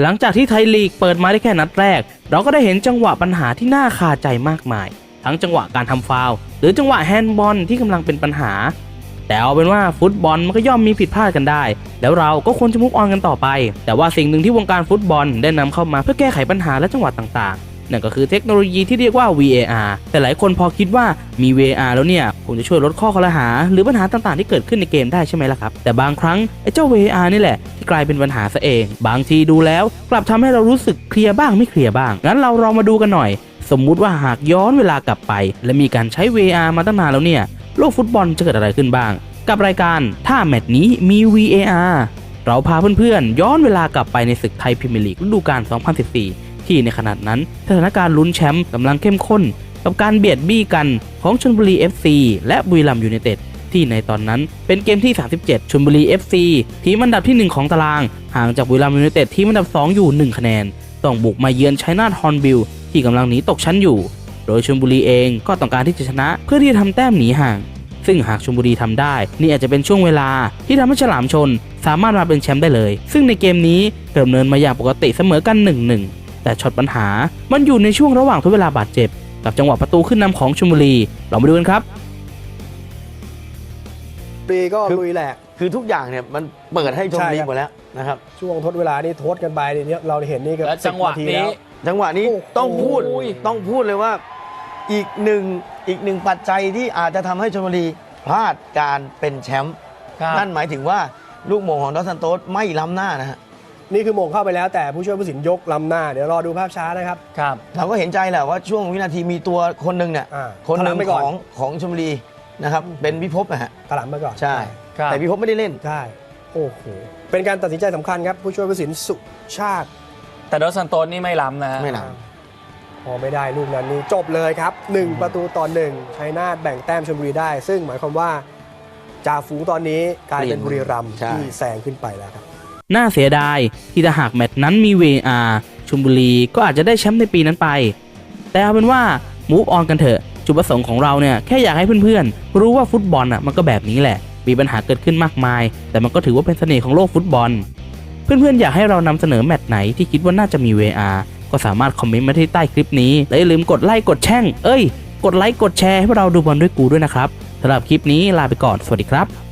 หลังจากที่ไทยลีกเปิดมาได้แค่นัดแรก เราก็ได้เห็นจังหวะปัญหาที่น่าคาใจมากมาย ทั้งจังหวะการทำฟาวหรือจังหวะแฮนด์บอลที่กำลังเป็นปัญหา แต่เอาเป็นว่าฟุตบอลมันก็ย่อมมีผิดพลาดกันได้ แล้วเราก็ควรจะมุกออนกันต่อไป แต่ว่าสิ่งหนึ่งที่วงการฟุตบอลได้นำเข้ามาเพื่อแก้ไขปัญหาและจังหวะต่างๆ นั่นก็คือเทคโนโลยีที่เรียกว่า VAR แต่หลายคนพอคิดว่ามี VAR แล้วเนี่ยคงจะช่วยลดข้อคอรหา หรือปัญหาต่างๆ ที่เกิดขึ้นในเกมได้ใช่ไหมล่ะครับ แต่บางครั้งไอ้เจ้า VAR นี่แหละที่กลายเป็นปัญหาซะเอง บางทีดูแล้ว กลับทำให้เรารู้สึกเคลียร์บ้างไม่เคลียร์บ้างงั้นเราลองมาดูกันหน่อย สมมุติว่าหากย้อนเวลากลับไป และมีการใช้ VAR มาตั้งนานแล้วเนี่ยโลกฟุตบอลจะเกิดอะไรขึ้นบ้าง กับรายการถ้าแมตช์นี้มี VAR เราพาเพื่อนๆ ย้อนเวลากลับไปในศึกไทยพรีเมียร์ลีกฤดูกาล2014 ที่ในขณะนั้น สถานการณ์ลุ้นแชมป์กำลังเข้มข้น กับการเบียดบี้กันของชลบุรี FC และบุรีรัมย์ยูไนเต็ดที่ในตอนนั้นเป็นเกมที่ 37ชลบุรี FC ทีมอันดับที่ 1 ของตาราง ห่างจากบุรีรัมย์ยูไนเต็ดทีมอันดับ 2 อยู่ 1 คะแนน ต้องบุกมาเยือนชัยนาทฮอนบิลที่กำลังหนีตกชั้นอยู่ โดยชลบุรีเองก็ต้องการที่จะชนะเพื่อที่จะทำแต้มหนีห่าง ซึ่งหากชลบุรีทำได้ นี่อาจจะเป็นช่วงเวลาที่ทำให้ฉลามชนสามารถมาเป็นแชมป์ได้เลย ซึ่งในเกมนี้เริ่มเนินมาอย่างปกติเสมอกัน 1-1 แต่ช็อตปัญหามันอยู่ในช่วงระหว่างทดเวลาบาดเจ็บ กับจังหวะประตูขึ้นนำของชลบุรี เรามาดูกันครับปรีก็คือลุยแหลก คือทุกอย่างเนี่ยมันเปิดให้ชมใช่รีครับหมดแล้วนะครับ ช่วงทดเวลานี่ทดกันไปเนี่ยเราเห็นนี่ก็แล้วจังหวะ10าทีนี้แล้จังหวะนี้โอ้โหต้องพูดโอ้ยต้องพูดเลยว่าอีกหนึ่งอีกหนึ่งปัจจัยที่อาจจะทำให้ชลบุรีพลาดการเป็นแชมป์ครับนั่นหมายถึงว่าลูกโมงของดอสซันโตสไม่ล้ำหน้านะฮะ นี่คือโมงเข้าไปแล้วแต่ผู้ช่วยผู้สินยกลำหน้า เดี๋ยวรอดูภาพช้านะครับ ครับ เราก็เห็นใจแหละว่าช่วงวินาทีมีตัวคนหนึ่งเนี่ยอ่าคนหนึ่งถลำไปก่ขอน องของชลบุรีนะครับ เป็นพิภพนะฮะกระหล่ำไปก่อนใช่ ครับ แต่พิภพไม่ได้เล่น ใช่โอ้โหเป็นการตัดสินใจสำคัญครับ ผู้ช่วยผู้สินสุชาติ แต่ดอสซันโตนนี่ไม่ล้ำนะฮะ ไม่ล้พอไม่ได้ลูกนั้นนี่จบเลยครับ 1 ประตูต่อหนึ่งชัยนาทแบ่งแต้มชลบุรีได้ ซึ่งหมายความว่าจ่าฝูงตอนนี้กลายเป็นบุรีรัมย์ใช่ ที่แซงขึ้นไปแล้วครับ น่าเสียดายที่ถ้าหากแมตช์นั้นมี VAR ชลบุรีก็อาจจะได้แชมป์ในปีนั้นไป แต่เอาเป็นว่า move on กันเถอะจุดประสงค์ของเราเนี่ยแค่อยากให้เพื่อนๆ รู้ว่าฟุตบอลอะมันก็แบบนี้แหละ มีปัญหาเกิดขึ้นมากมาย แต่มันก็ถือว่าเป็นเสน่ห์ของโลกฟุตบอล เพื่อนๆ อยากให้เรานำเสนอแมตช์ไหนที่คิดว่าน่าจะมี VR ก็สามารถคอมเมนต์มาที่ใต้คลิปนี้ และอย่าลืมกดไลค์กดแช่ง เอ้ย กดไลค์กดแชร์ให้พวกเราดูบอลด้วยกูด้วยนะครับสำหรับคลิปนี้ลาไปก่อนสวัสดีครับ